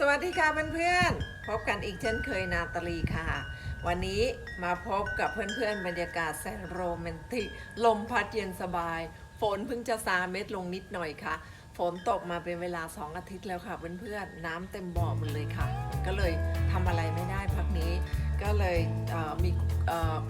สวัสดีค่ะเพื่อนๆ พบกันอีกเช่นเคยนาตาลีค่ะ วันนี้มาพบกับเพื่อนๆ บรรยากาศแสนโรแมนติก ลมพัดเย็นสบาย ฝนเพิ่งจะซาเม็ดลงนิดหน่อยค่ะ ฝนตกมาเป็นเวลา 2 อาทิตย์แล้วค่ะเพื่อนๆ น้ำเต็มบ่อหมดเลยค่ะ ก็เลยทำอะไรไม่ได้พักนี้ ก็เลยเมี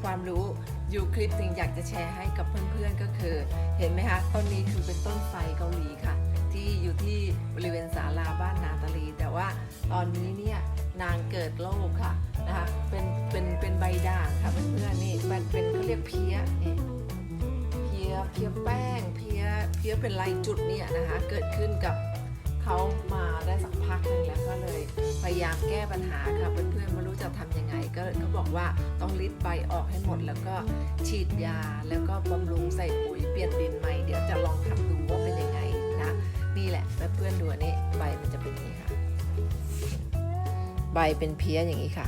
ความรู้อยู่คลิปหนึ่งอยากจะแชร์ให้กับเพื่อนๆ ก็คือ เห็นไหมคะต้นนี้คือเป็นต้นไทรเกาหลีค่ะ ที่อยู่ที่บริเวณศาลาบ้านนาตาลี แต่ว่าตอนนี้เนี่ยนางเกิดโรคค่ะนะคะเป็นเป็นเป็นใบด่างค่ะเพื่อนๆนี่มันเป็นเขาเรียกเพี้ยนี่เพี้ยเพี้ยแป้งเพี้ยเพี้ยเป็นลายจุดเนี่ยนะคะเกิดขึ้นกับเขามาได้สักพักหนึ่งแล้วก็เลยพยายามแก้ปัญหาค่ะเพื่อนๆไม่รู้จะทำยังไงก็เขาบอกว่าต้องริดใบออกให้หมด แล้วก็ฉีดยาแล้วก็บำรุงใส่ปุ๋ยเปลี่ยนดินใหม่เดี๋ยวจะลองทำดูว่าเป็นยังไงนะ นี่แหละเพื่อนๆดูอันนี้ใบมันจะเป็นอย่างนี้ค่ะ ใบเป็นเพี้ยอย่างนี้ค่ะ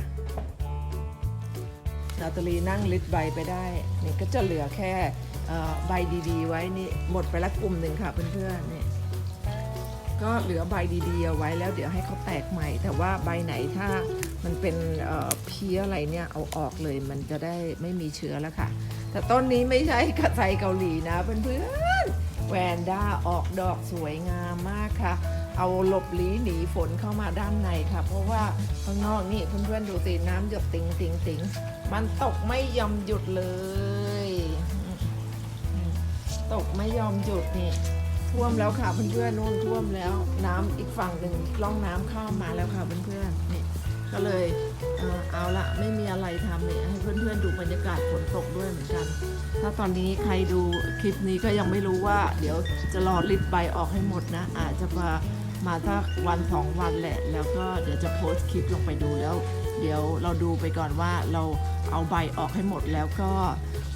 นาตาลีนั่งลิดใบไปได้นี่ก็จะเหลือแค่ใบดีๆ ไว้นี่หมดไปละกลุ่มหนึ่งค่ะเพื่อนๆนี่ก็เหลือใบดีๆเอาไว้แล้วเดี๋ยวให้เขาแตกใหม่ แต่ว่าใบไหนถ้ามันเป็นเอ่อเพี้ยอะไรเนี่ยเอาออกเลยมันจะได้ไม่มีเชื้อแล้วค่ะ แต่ต้นนี้ไม่ใช่กระไซเกาหลีนะเพื่อนๆ แวนด้าออกดอกสวยงามมากค่ะ เอาหลบหลีหนีฝนเข้ามาด้านในค่ะ เพราะว่าข้างนอกนี่เพื่อนๆดูสิน้ำหยดติงติงติงมันตกไม่ยอมหยุดเลย ตกไม่ยอมหยุดนี่ท่วมแล้วค่ะเพื่อนๆนู่นท่วมแล้ว น้ำอีกฝั่งหนึ่งล่องน้ำเข้ามาแล้วค่ะเพื่อนๆนี่ ก็เลยเออเอาละไม่มีอะไรทำเนี่ยให้เพื่อนๆดูบรรยากาศฝนตกด้วยเหมือนกัน ถ้าตอนนี้ใครดูคลิปนี้ก็ยังไม่รู้ว่า เดี๋ยวจะรอลิดใบออกให้หมดนะ อาจจะมามาสักวันสองวันแหละ แล้วก็เดี๋ยวจะโพสต์คลิปลงไปดูแล้ว เดี๋ยวเราดูไปก่อนว่าเราเอาใบออกให้หมดแล้วก็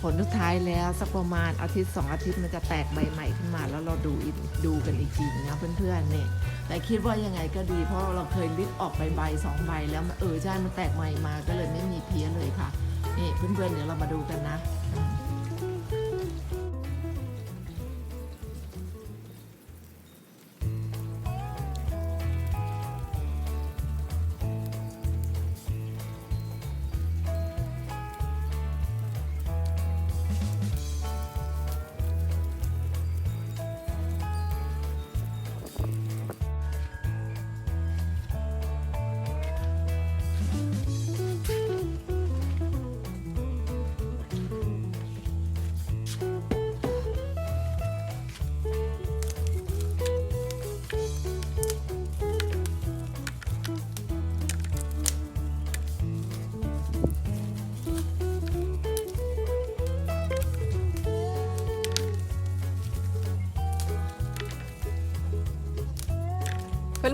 ผลสุดท้ายแล้วสักประมาณอาทิตย์สองอาทิตย์มันจะแตกใบใหม่ขึ้นมา แล้วเราดูอีกดูกันอีกทีนะเพื่อนๆเนี่ย แต่คิดว่ายังไงก็ดี เพราะเราเคยลิบออกไปใบสองใบแล้วเออใช่มันแตกใหม่มาก็เลยไม่มีเพี้ยเลยค่ะนี่เพื่อนๆเดี๋ยวเรามาดูกันนะ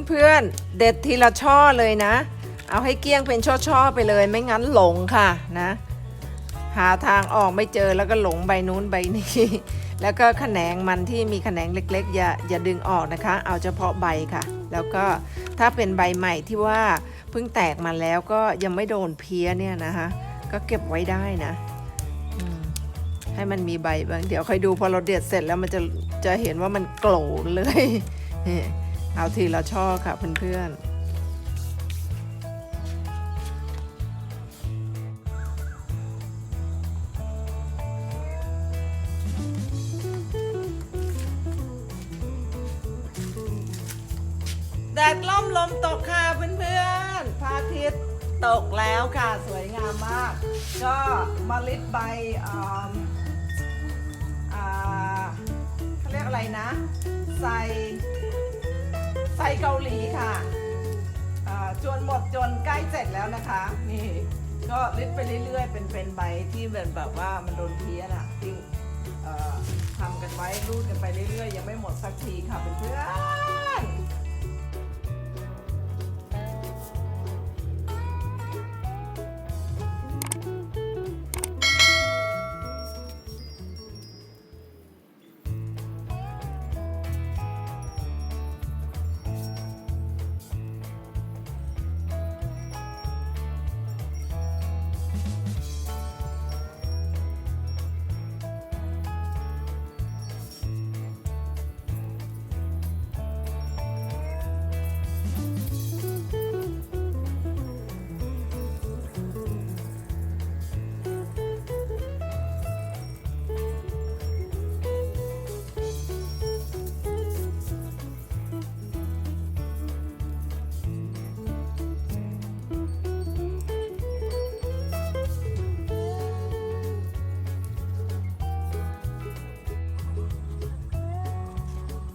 เพื่อนๆ เด็ดทีละช่อเลยนะ เอาให้เกลี้ยงเป็นช่อๆไปเลยไม่งั้นหลงค่ะนะ หาทางออกไม่เจอแล้วก็หลงใบนู้นใบนี้ แล้วก็แขนงมันที่มีแขนงเล็กๆ อย่าอย่าดึงออกนะคะ เอาเฉพาะใบค่ะ แล้วก็ถ้าเป็นใบใหม่ที่ว่าเพิ่งแตกมาแล้วก็ยังไม่โดนเพี้ยเนี่ยนะคะก็เก็บไว้ได้นะให้มันมีใบบางเดี๋ยวค่อยดูพอเราเด็ดเสร็จแล้วมันจะจะเห็นว่ามันโกลเลย เอาทีละช่อค่ะเพื่อนๆแดดล่มลมตกค่ะเพื่อนๆพระอาทิตย์ตกแล้วค่ะสวยงามมาก ก็มลิดใบอ่าเขาเรียกอะไรนะ ใส่ ใส่เกาหลีค่ะจนหมดจนใกล้เสร็จแล้วนะคะ นี่ ก็ลิดไปเรื่อยๆ เป็นเป็นใบที่เป็นแบบว่ามันโดนเพี้ยนอะที่ทำกันไว้รูดกันไปเรื่อยๆ ยังไม่หมดสักทีค่ะเพื่อนๆ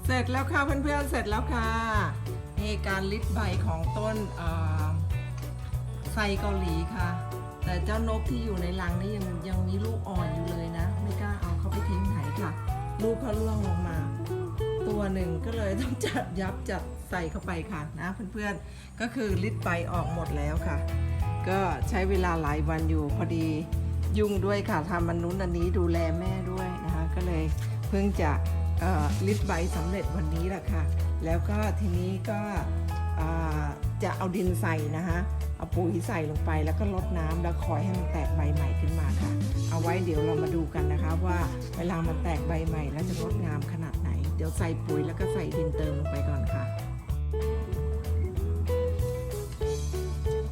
เสร็จแล้วค่ะเพื่อนๆเสร็จแล้วค่ะนี่การลิดใบของต้นไซเกาหลีค่ะ แต่เจ้านกที่อยู่ในรังนี่ยังยังมีลูกอ่อนอยู่เลยนะ ไม่กล้าเอาเขาไปทิ้งไหนค่ะ ลูกเขาล่วงลงมา ตัวหนึ่งก็เลยต้องจัดยับจัดใส่เข้าไปค่ะนะเพื่อนๆก็คือลิดใบออกหมดแล้วค่ะ ก็ใช้เวลาหลายวันอยู่พอดียุ่งด้วยค่ะทำมันนู้นอันนี้ดูแลแม่ด้วยนะคะ ก็เลยเพิ่งจะ ลิดใบสำเร็จวันนี้แหละค่ะ แล้วก็ทีนี้ก็จะเอาดินใส่นะคะเอาปุ๋ยใส่ลงไปแล้วก็ลดน้ำแล้วคอยให้มันแตกใบใหม่ขึ้นมาค่ะ เอาไว้เดี๋ยวเรามาดูกันนะคะว่าเวลามันแตกใบใหม่แล้วจะงดงามขนาดไหน เดี๋ยวใส่ปุ๋ยแล้วก็ใส่ดินเติมลงไปก่อนค่ะ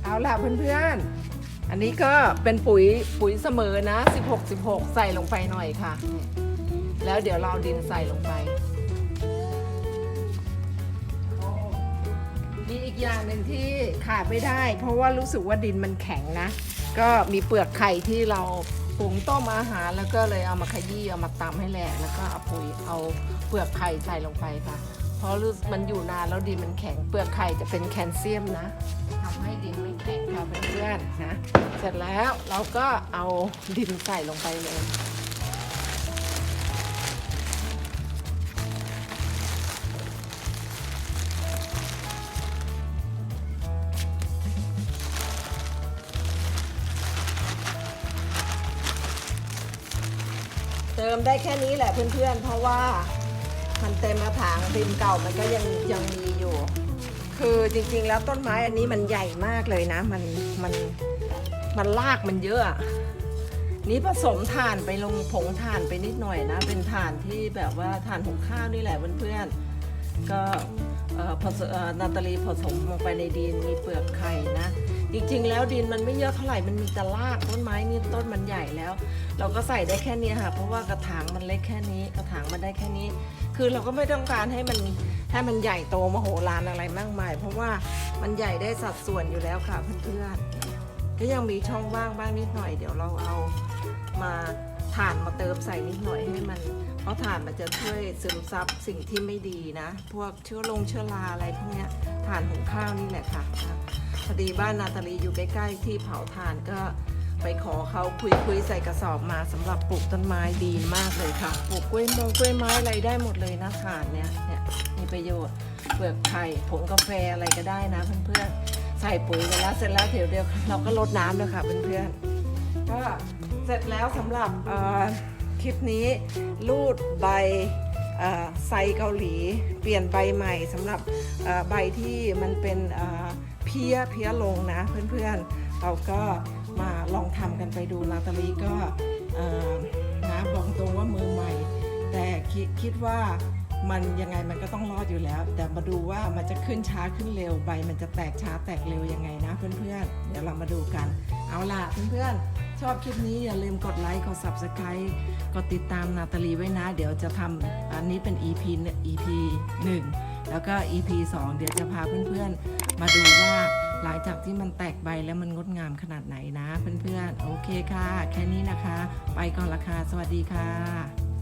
เอาล่ะเพื่อนๆ อันนี้ก็เป็นปุ๋ยปุ๋ยเสมอนะ 16 16 ใส่ลงไปหน่อยค่ะ แล้วเดี๋ยวเราเอาดินใส่ลงไป มีอีกอย่างหนึ่งที่ขาดไม่ได้ เพราะว่ารู้สึกว่าดินมันแข็งนะ ก็มีเปลือกไข่ที่เราปรุงต้มอาหารแล้วก็เลยเอามาขยี้เอามาตำให้แหลกแล้วก็เอาปุ๋ยเอาเปลือกไข่ใส่ลงไปค่ะ เพราะรู้มันอยู่นานแล้วดินมันแข็งเปลือกไข่จะเป็นแคลเซียมนะทำให้ดินไม่แข็งค่ะเพื่อนๆนะ เสร็จแล้วเราก็เอาดินใส่ลงไปเลย มได้แค่นี้แหละเพื่อนๆ เพราะว่ามันเต็มกระถางดินเก่ามันก็ยังยังมีอยู่ คือจริงๆแล้วต้นไม้อันนี้มันใหญ่มากเลยนะ มันมันมันลากมันเยอะ นี่ผสมถ่านไปลงผงถ่านไปนิดหน่อยนะ เป็นถ่านที่แบบว่าถ่านหุงข้าวนี่แหละเพื่อนๆก็เอ่อผสมนาตาลีผสมลงไปในดินมีเปลือกไข่นะ จริงๆ แล้วดินมันไม่เยอะเท่าไหร่มันมีแต่รากต้นไม้นี่ต้นมันใหญ่แล้ว เราก็ใส่ได้แค่นี้ค่ะ เพราะว่ากระถางมันเล็กแค่นี้ กระถางมันได้แค่นี้ คือเราก็ไม่ต้องการให้มันให้มันใหญ่โตมโหฬารอะไรมากมาย เพราะว่ามันใหญ่ได้สัดส่วนอยู่แล้วค่ะเพื่อนๆก็ยังมีช่องว่างบ้างนิดหน่อยเดี๋ยวเราเอามาถ่านมาเติมใส่นิดหน่อยให้มัน เพราะถ่านมันจะช่วยซึมซับสิ่งที่ไม่ดีนะ พวกเชื้อลงเชื้อราอะไรพวกนี้ยถ่านหุงข้าวนี่แหละค่ะ พอดีบ้านนาตาลีอยู่ใกล้ๆที่เผาถ่านก็ไปขอเขาคุยๆใส่กระสอบมาสำหรับปลูกต้นไม้ดีมากเลยค่ะปลูกกล้วยมงกล้วยไม้อะไรได้หมดเลยนะถ่านเนี่ยเนี่ยมีประโยชน์เปลือกไข่ผงกาแฟอะไรก็ได้นะเพื่อนๆใส่ปุ๋ยกันแล้วเสร็จแล้วเดี๋ยวเดียวเราก็ลดน้ำเลยค่ะเพื่อนๆก็เสร็จแล้วสำหรับคลิปนี้รูดใบเอ่อไซเกาหลี เปลี่ยนใบใหม่สำหรับใบที่มันเป็น พี้ยเพี้ยลงนะเพื่อนๆ เราก็มาลองทำกันไปดูนาตาลีก็นะบอกตรงว่ามือใหม่ แต่คิดคิดว่ามันยังไงมันก็ต้องรอดอยู่แล้ว แต่มาดูว่ามันจะขึ้นช้าขึ้นเร็วใบ มันจะแตกช้าแตกเร็วยังไงนะเพื่อนๆ เดี๋ยวเรามาดูกัน เอาล่ะเพื่อนๆ ชอบคลิปนี้อย่าลืมกดไลค์กด Subscribe กดติดตามนาตาลีไว้นะ เดี๋ยวจะทำอันนี้เป็น EP 1 EP 1 แล้วก็ EP 2 เดี๋ยวจะพาเพื่อนๆ มาดูว่าหลังจากที่มันแตกใบแล้วมันงดงามขนาดไหนนะเพื่อนๆ โอเคค่ะ แค่นี้นะคะ ไปก่อนละค่ะ สวัสดีค่ะ